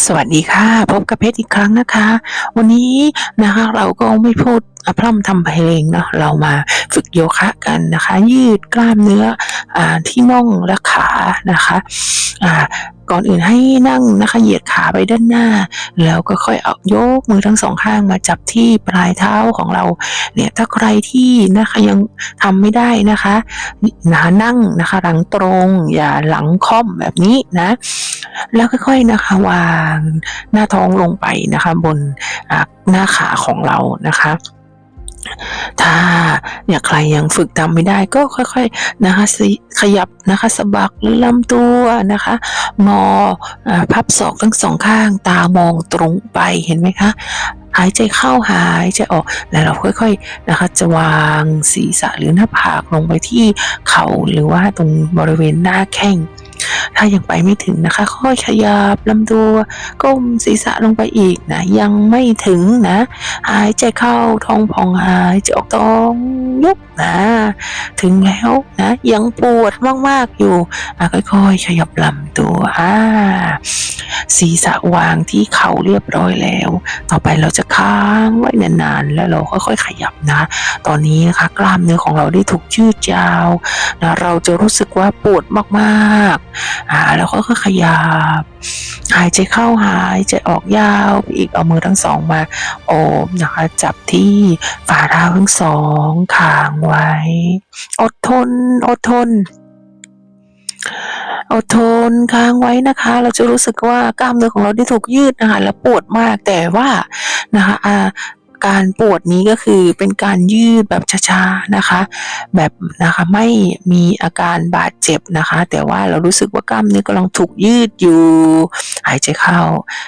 สวัสดีค่ะ พบกับเพชรอีกครั้งนะคะ วันนี้นะคะเราก็ไม่พูดพร่ำทำเพลงเนาะเรามาฝึกโยคะกันนะคะ ยืดกล้ามเนื้ออที่น่องและขานะคะก่อนอื่นให้นั่งนะคะเหยียดขาไปด้านหน้า แล้วก็ค่อยเอายกมือทั้งสองข้างมาจับที่ปลายเท้าของเราเนี่ยถ้าใครที่นะคะยังทำไม่ได้นะคะนะนั่งนะคะหลังตรงอย่าหลังค่อมแบบนี้นะ แล้วค่อยๆนะคะวางหน้าท้องลงไปนะคะ บนหน้าขาของเรานะคะถ้าเนี่ยใครยังฝึกทำไม่ได้ก็ค่อยๆนะคะขยับนะคะสะบักหรือลำตัวนะคะงออพับศอกทั้งสองข้างตามองตรงไปเห็นไหมคะหายใจเข้าหายใจออกแล้วเราค่อยๆนะคะจะวางศีรษะหรือหน้าผากลงไปที่เข่าหรือว่าตรงบริเวณหน้าแข้ง ถ้ายังไปไม่ถึงนะคะค่อยขยับลำตัวก้มศีรษะลงไปอีกนะ ยังไม่ถึงนะ หายใจเข้าท้องพองหายใจออกท้องยุบนะถึงแล้วนะ ยังปวดมากๆอยู่อะค่อยๆขยับลำตัวอ่า ศีรษะวางที่เข่าเรียบร้อยแล้ว ต่อไปเราจะค้างไว้นานๆ แล้วเราค่อยๆขยับนะ ตอนนี้นะคะกล้ามเนื้อของเราได้ถูกยืดยาวนะเราจะรู้สึกว่าปวดมากๆอ่าแล้วค่อยๆขยับ หายใจเข้าหายใจออกยาวอีกเอามือทั้งสองมาโอบนะคะจับที่ฝ่าเท้าทั้งสองค้างไว้ อดทนอดทน อดทนค้างไว้นะคะ เราจะรู้สึกว่ากล้ามเนื้อของเราได้ถูกยืดนะคะและปวดมากแต่ว่านะคะอ่า การปวดนี้ก็คือเป็นการยืดแบบช้าๆนะคะ แบบนะคะไม่มีอาการบาดเจ็บนะคะ แต่ว่าเรารู้สึกว่ากล้ามเนื้อกำลังถูกยืดอยู่ หายใจเข้า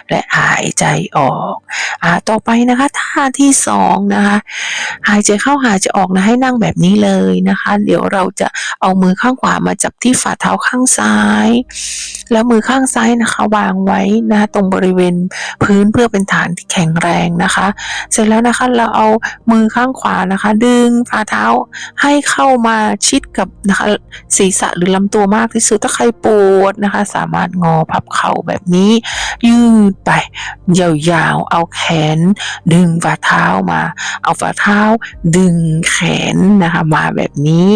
และหายใจออกอ่าต่อไปนะคะท่าที่สองนะคะหายใจเข้าหายใจออกนะให้นั่งแบบนี้เลยนะคะ เดี๋ยวเราจะเอามือข้างขวามาจับที่ฝ่าเท้าข้างซ้าย แล้วมือข้างซ้ายนะคะวางไว้นะะตรงบริเวณพื้นเพื่อเป็นฐานที่แข็งแรงนะคะ เสร็จแล้วนะคะ เราเอามือข้างขวานะคะ ดึงฝ่าเท้าให้เข้ามาชิดกับนะคะศีรษะหรือลำตัวมากที่สุดถ้าใครปวดนะคะ สามารถงอพับเข่าแบบนี้ ยืดไปยาวๆเอาแขน ดึงฝ่าเท้ามา เอาฝ่าเท้า ดึงแขนนะคะมาแบบนี้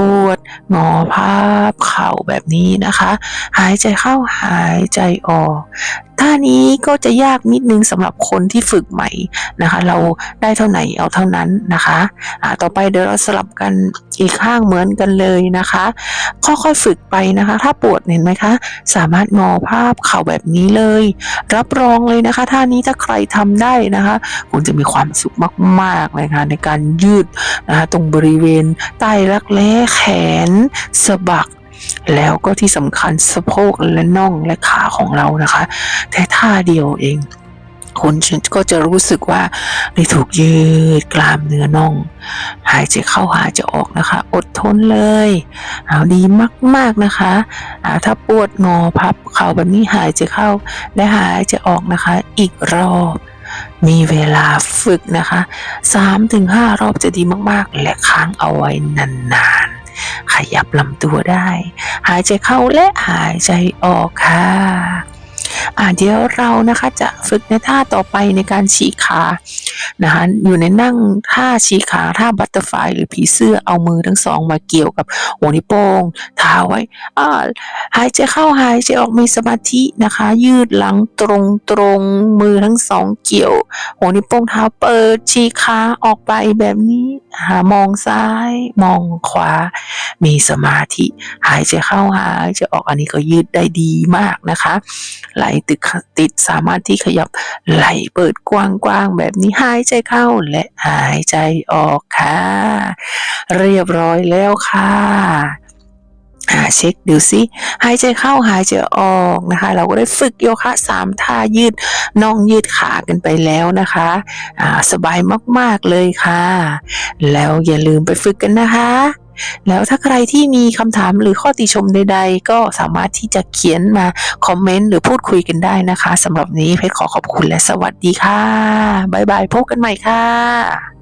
ปวด งอพับเข่าแบบนี้นะคะ หายใจเข้าหายใจออก ท่านี้ก็จะยากนิดนึงสำหรับคนที่ฝึกใหม่นะคะ เราได้เท่าไหนเอาเท่านั้นนะคะอ่าต่อไปเดี๋ยวเราสลับกันอีกข้างเหมือนกันเลยนะคะ ค่อยๆฝึกไปนะคะ ถ้าปวดเห็นไหมคะ สามารถงอภาพเข่าแบบนี้เลย รับรองเลยนะคะ ท่านี้ถ้าใครทำได้นะคะคุณจะมีความสุขมากๆเลยค่ะในการยืดนะคะตรงบริเวณใต้รักแร้แขนสะบัก แล้วก็ที่สำคัญสะโพกและน่องและขาของเรานะคะแค่ท่าเดียวเองคุณก็จะรู้สึกว่าได้ถูกยืดกล้ามเนื้อน่อง หายใจเข้าหายใจออกนะคะ อดทนเลยเอาดีมากๆนะคะอาถ้าปวดงอพับเข่าแบบนี้หายใจเข้าและหายใจออกนะคะ อีกรอบมีเวลาฝึกนะคะ 3-5 รอบจะดีมากๆ และค้างเอาไว้นาน ขยับลำตัวได้ หายใจเข้าและหายใจออกค่ะอ่าเดี๋ยวเรานะคะจะฝึกในท่าต่อไปในการฉีกขานะคะอยู่ในนั่งท่าฉีกขาท่าบัตเตอร์ไฟหรือผีเสื้อเอามือทั้งสองมาเกี่ยวกับหัวนิ้วโป้งเท้าไว้อ่าหายใจเข้าหายใจออกมีสมาธินะคะ ยืดหลังตรงตรงมือทั้งสองเกี่ยวหัวนิ้วโป้งเท้าเปิดฉีกขาออกไปแบบนี้หามองซ้ายมองขวา มีสมาธิหายใจเข้าหายใจออกอันนี้ก็ยืดได้ดีมากนะคะ ไหลติดติดสามารถที่ขยับไหลเปิดกว้างๆแบบนี้หายใจเข้าและหายใจออกค่ะ เรียบร้อยแล้วค่ะ เช็คดูสิหายใจเข้าหายใจออกนะคะ เราก็ได้ฝึกโยคะสามท่ายืดน่องยืดขากันไปแล้วนะคะสบายมากๆเลยค่ะ แล้วอย่าลืมไปฝึกกันนะคะแล้วถ้าใครที่มีคำถามหรือข้อติชมใด ๆ ก็สามารถที่จะเขียนมาคอมเมนต์หรือพูดคุยกันได้นะคะสำหรับนนี้เพชรขอขอบคุณและสวัสดีค่ะ บ๊ายบาย พบกันใหม่ค่ะ